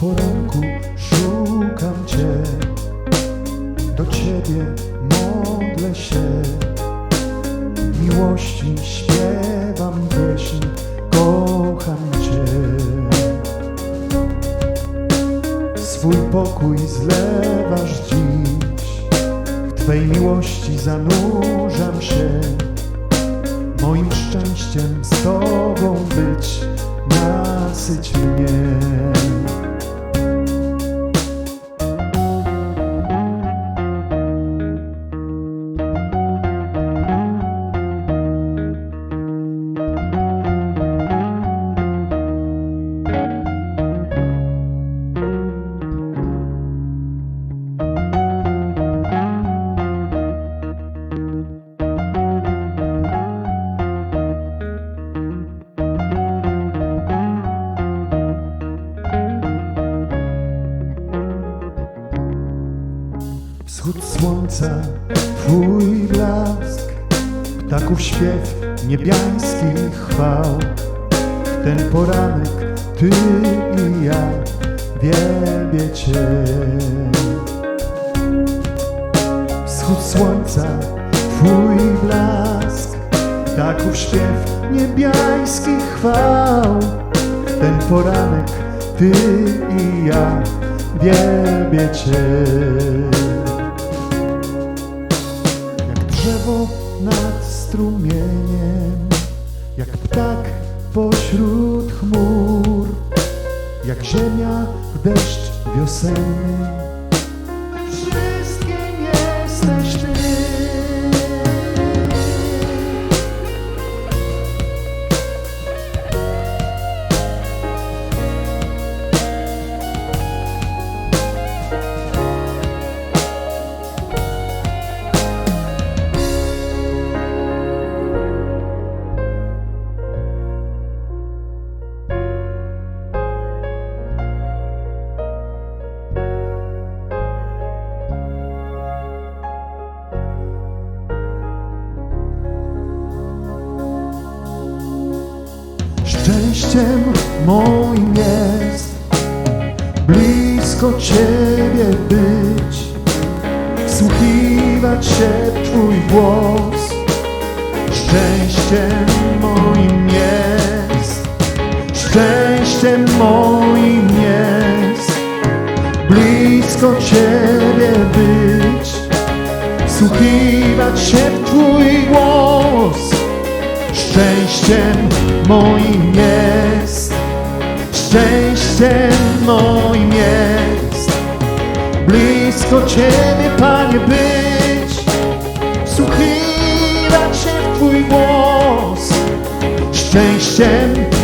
Poranku szukam Cię, do Ciebie modlę się. Miłości śpiewam pieśń, kocham Cię. Swój pokój zlewasz dziś, w Twej miłości zanurzam się. Moim szczęściem z Tobą być, nasyć mnie. Wschód słońca, Twój blask, ptaków śpiew, niebiańskich chwał. W ten poranek Ty i ja wielbię Cię. Wschód słońca, Twój blask, ptaków śpiew, niebiańskich chwał. W ten poranek Ty i ja wielbię Cię. Drzewo nad strumieniem, jak ptak pośród chmur, jak ziemia w deszcz wiosenny. Szczęściem moim jest blisko Ciebie być, wsłuchiwać się Twój głos. Szczęściem moim jest, szczęściem moim jest blisko Ciebie być, wsłuchiwać się w Twój głos szczęściem moim jest, szczęściem moim jest, blisko Ciebie, Panie, być, słuchiwać się w Twój głos, szczęściem